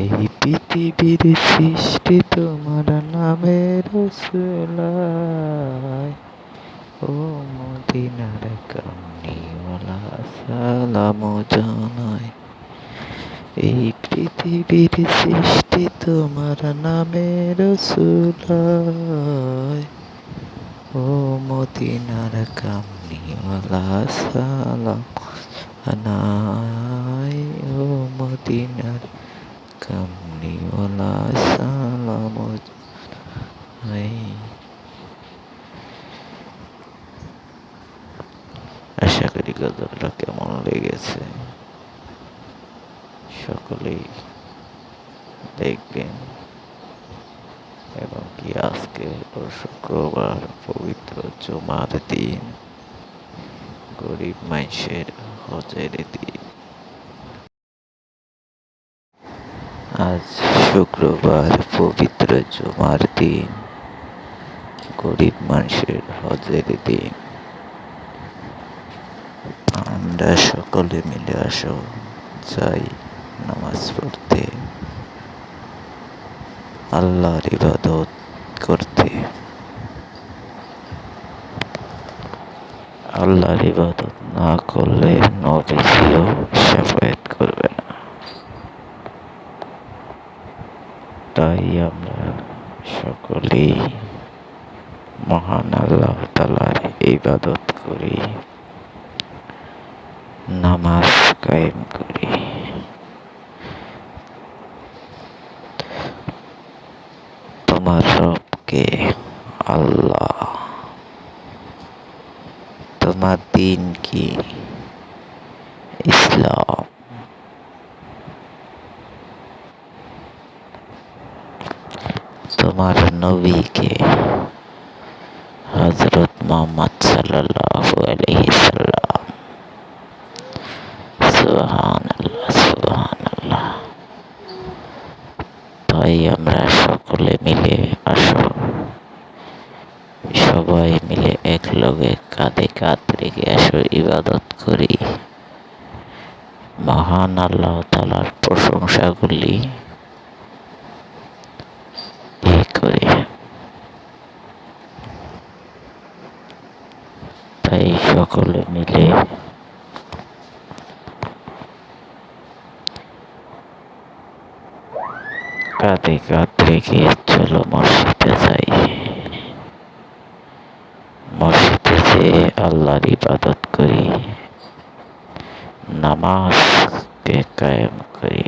এই পৃথিবীর সৃষ্টি তোমার নামের রসুলায়। ও মদিনার কামনিওয়ালা সালাম জানাই। এই পৃথিবীর সৃষ্টি তোমার নামের রসুলায়। ও মদিনার কামনিওয়ালা সালাম জানাই। ও মদিনার কামনিওয়ালা সালাম আশা করি গজলটা কেমন লেগেছে? সকলেই দেখবেন। এবং কি আজকে শুক্রবার, পবিত্র জুমার দিন। গরিব মানুষের হজের দিন। আজ শুক্রবার পবিত্র জুমার দিন। গরিব মানুষের হজের দিন। আমরা সকলে মিলে আসো, যাই নামাজ পড়তে। আল্লাহর ইবাদত করতে। আল্লাহর ইবাদত না করলে নবীজিও সাফায়াত করবে না তাই আমরা সকলেই মহান আল্লাহ তালার ইবাদত করি, নামাজ কায়েম করি। তোমার রবকে আল্লাহ, তোমার দিন কি? ইসলাম। তোমার নবীকে হজরত মোহাম্মদ সাল্লাম। তাই আমরা সকলে মিলে আসো। সবাই মিলে এক লগে কাঁধে কাঁধ রেখে আসো, ইবাদত করি। মহান আল্লাহ তালার প্রশংসাগুলি এ করে তাই সকলে মিলে কাঁধে কাঁধ রেখে চলো মসজিদে যাই। মসজিদে যেয়ে আল্লাহর ইবাদত করি। নামাজকে কায়েম করি।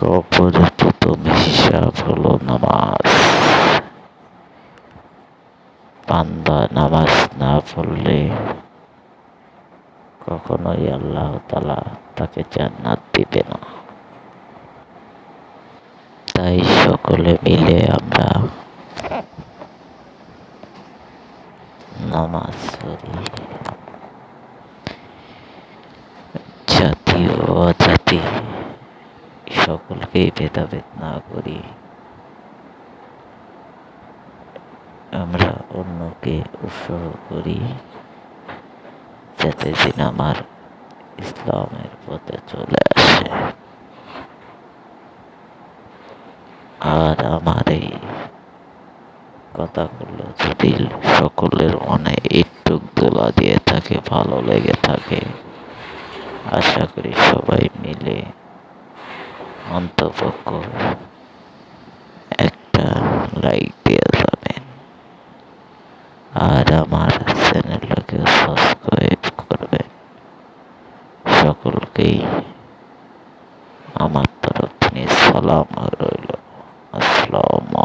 কবর প্রথম হিসাব হলো নামাজ। বান্দা নামাজ না পড়লে কখনোই আল্লাহ তালা তাকে জান্নাত দিবে না। তাই সকলে মিলে আমরা নামাজ পড়ি। জাতি ও অজাতি, সকলকেই ভেদাভেদ না করি। আমরা অন্যকে উৎসাহ করি যাতে দিন আমার ইসলামের পথে চলে আসে। আর আমার এই কথাগুলো যদি সকলের মনে একটু দোলা দিয়ে থাকে, ভালো লেগে থাকে, আশা করি সবাই মিলে অন্তপক্ষ একটা লাইক আর আমার চ্যানেলটাকে সাবস্ক্রাইব করবেন সকলকেই আমার তরফ থেকে সালাম রইল। আসসালামু